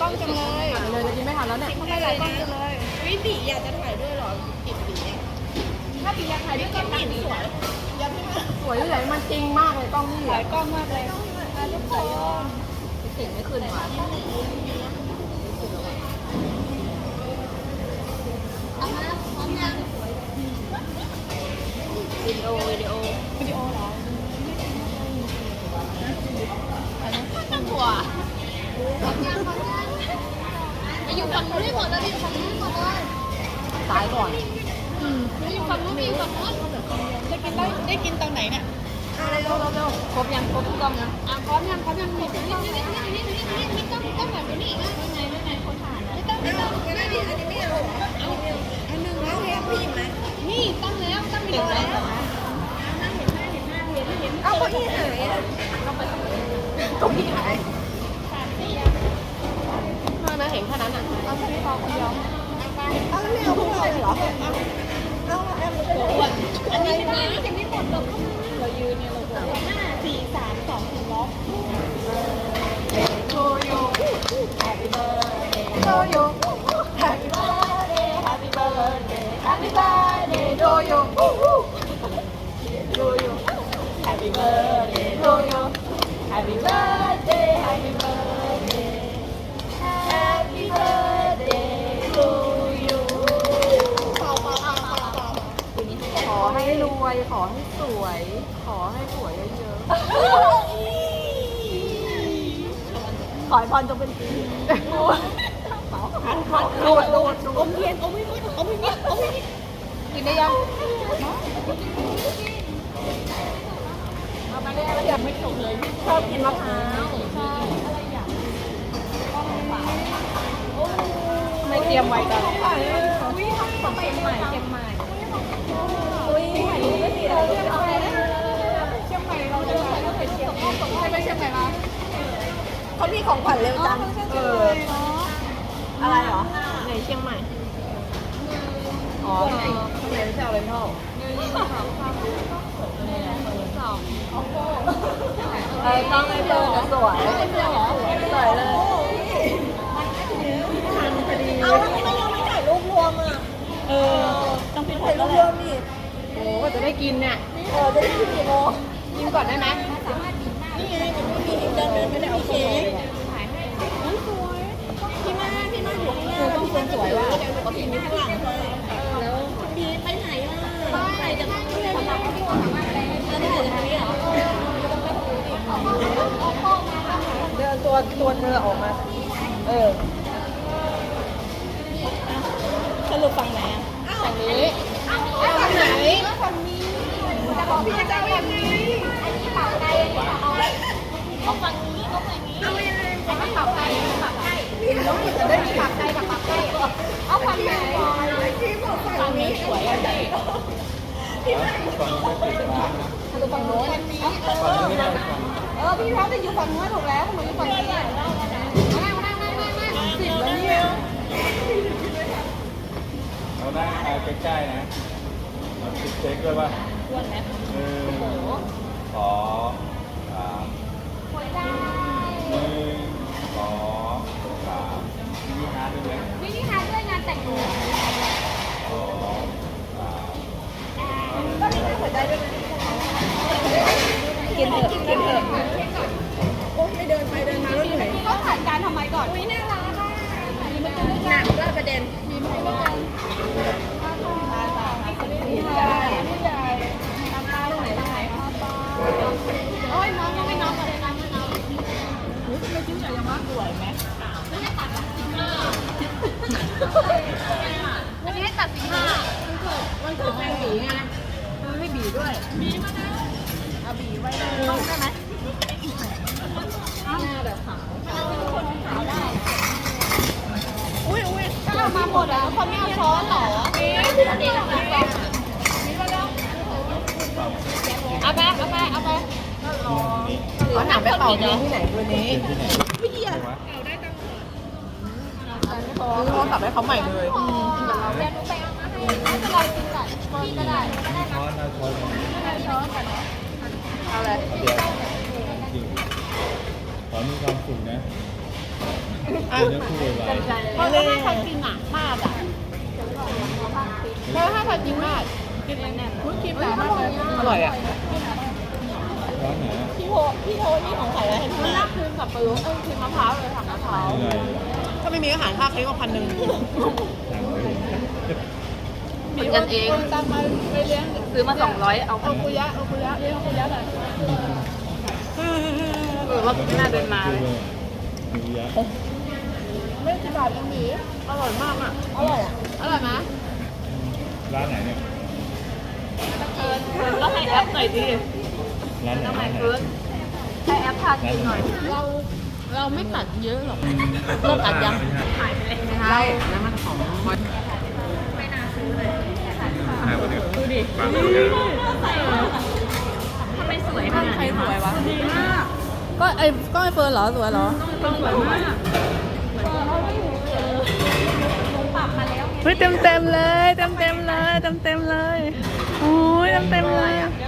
กล้องจังเลยเลยจะกินไม่ทันแล้วเนี่ยทำไมหลายกล้องจังเลยวิบีอยากจะถ่ายด้วยเหรอกินบีอะถ้าบีอยากถ่ายด้วยก็บีสวยอย่าเพิ่งมาสวยที่ไหนมันจริงมากเลยกล้องนี่หลายกล้องมากเลยอะทุกคนติดไม่ขึ้นว่ะวิดีโอวิดีโอวิดีโอเหรอตั้งหัว ไปอยู่ฝั่งนู้นให้หมดเลยไปฝั่งนู้นให้หมดเลยตายก่อนไปอยู่ฝั่งนู้นไปอยู่ฝั่งนู้นจะกินได้ได้กินตอนไหนเนี่ยอะไรเร็วเร็วเร็วครบยังครบทุกกล้องยัอะพร้อมยังพร้อมยังนี่นี่นี่นี่นี่นี่ต้องไม่ต้องแบบนี้นี่แล้วยังไงยังไงคนถ่ายไม่ต้องไม่ต้องอันนี้อันนี้ไม่เอาเอาอันหนึ่งแล้วเรียกพี่ไหมนี่ตั้งแล้วตั้งไปแล้วเอาเก้าอี้หายอะเก้าอี้หาย เอาแค่นี้พอคนเดียวเอาแล้วไม่เอาพวกเราเลยเหรอเอาเอาแอมเลยอันนี้เป็นอะไรยังไม่หมดหรอกเรายืนเนี่ยเรา วยขอให้สวย ขอให้สวยเยอะๆขอให้พรจงเป็นจริงดูดดูดดูอดมเทียนอมไม่มิดอมไม่มิดอมไม่มิดกินได้ยังเอาไปได้แล้วยังไม่จบเลยชอบกินมะพร้าวใช่ไม่เตรียมไว้กันอุ้ยทำของเชียงใหม่เชียงใหม่ เขามีของขวัญเร็วจังเอออะไรเหรอไหนเชียงใหม่ อ๋อไหนเรียนเซลเลนทัลเออต้องไอเธอจะสวยสวยเลยเอาแล้วทำไมเราไม่ถ่ายรูปรวมอะ เออ ต้องเป็นถ่ายรูปรวมนี่โอ้ก็จะได้กินเนี่ย เออ จะได้กินกี่โมงกินก่อนได้ไหม นี่ไงเดี๋ยวพี่มีเดินเดินไม่ได้เอาเค้กอุ๊ยสวยพี่มาพี่มาอยู่ข้างหน้าแล้วพี่คนสวยว่ะเดี๋ยวหนูก็พิมพ์ข้างหลังให้แล้วบีไปไหนอะถ่ายจากที่ไหนมาแล้วถ่ายจากนี้เหรอเดินตัวตัวเธอออกมา เออสรุปฝั่งไหนอะฝั่งนี้ฝั่งไหนฝั่งนี้จะบอกพี่จะเอายังไง เอาฝั่งนี้เอาฝั่งนี้เอายังไงเอาฝั่งไก่ฝั่งไก่จะได้กินฝั่งไก่กับฝั่งไก่เอาฝั่งไหนพี่บอกฝั่งนี้สวยอะพี่ดูฝั่งโน้นเออพี่ร้องจะอยู่ฝั่งนู้นถูกแล้วหนูอยู่ฝั่งนี้นั่งนั่งนั่งนั่งนั่งสิบแล้วเนี่ยเราได้ไปใกล้ๆนะเราติดเช็คด้วยป่ะวนไหมหนึ่งสองสาม หนึ่งสองสามมีฮาร์ดด้วยไหมมินิฮาร์ดด้วยงานแต่งหนู สองสาม ก็มีหัวใจด้วยนะกินเถอะกินเถอะโอ้ไม่เดินไปเดินมาแล้วเหนื่อย ก็ถ่ายการทำไมก่อน อุ้ยน่ารักอะหนักด้วยประเด็น มีไหมด้วยกัน พี่ใหญ่พี่ใหญ่ โอ้ยน้องยังไม่น้องมาเลยน้องไม่น้อง ไม่จิ้มใหญ่ยังมากสวยไหม ไม่ได้ตัดสิบห้าไม่ได้ตัดสิบห้า มันเกิดแฟนบีไงมันไม่บีด้วยมีมาแล้วเอาบีไว้ต้องได้ไหมหน้าแบบขาวขาวได้อุ้ยอุ้ยถ้าเอามาหมดอะคนไม่เอาช้อนหรอเอ๊ะเด็กเอาไปเอาไปเอาไปเอาไปเขาหนาไปเป่าเลี้ยงที่ไหนวันนี้ที่ไหนวะซื้อโทรศัพท์ให้เขาใหม่เลยเดี๋ยวหนูไปเอา ไม่เป็นไรกินก่อนพี่ก็ได้ก็ได้ช้อนเอาช้อนมาช้อนก่อนเอาเลยเดี๋ยวจริงขอมีความสุขนะเดี๋ยวพูดไว้เพราะถ้าใครกินอะมากอะเพราะถ้าใครกินมากกินแน่นๆกินหนามากเลยอร่อยอะร้านไหนพี่โทพี่โทนี่ของใครแล้วให้พี่มาคืนกับปลาลุเออคืนมะพร้าวเลยค่ะมะพร้าวยังไงถ้าไม่มีอาหารค่าเค้กก็พันหนึ่ง สั่งไปเลยกินกันเองตามาไปเลี้ยงซื้อมาสองร้อยเอาเอคุยะเอาคุยะเลี้ยงเอาคุยะหน่อยเออว่าไม่น่าเดินมาเลยไม่กี่บาทเองหมีอร่อยมากอะอร่อยอะอร่อยไหมร้านไหนเนี่ยเฟิร์นเฟิร์นก็ให้แอปหน่อยดิร้านไหนหมานไหนเฟิร์นให้แอปพากินหน่อยเราเราไม่ตัดเยอะหรอกเลิกตัดยังหายไปเลยใช่น้ำมันหองไม่น่าซื้อเลย มดูดิทำไมสวยขนาดนี้วะดีมากก็ไอ้ก็ไอ้เฟิร์นเหรอสวยเหรอ ต้องสวยมากเฮ้ยเต็มเต็มๆเลย เต็มเต็มๆเลย เต็มเต็มๆเลยโอ้ยเต็มเต็มๆเลยเดี๋ยว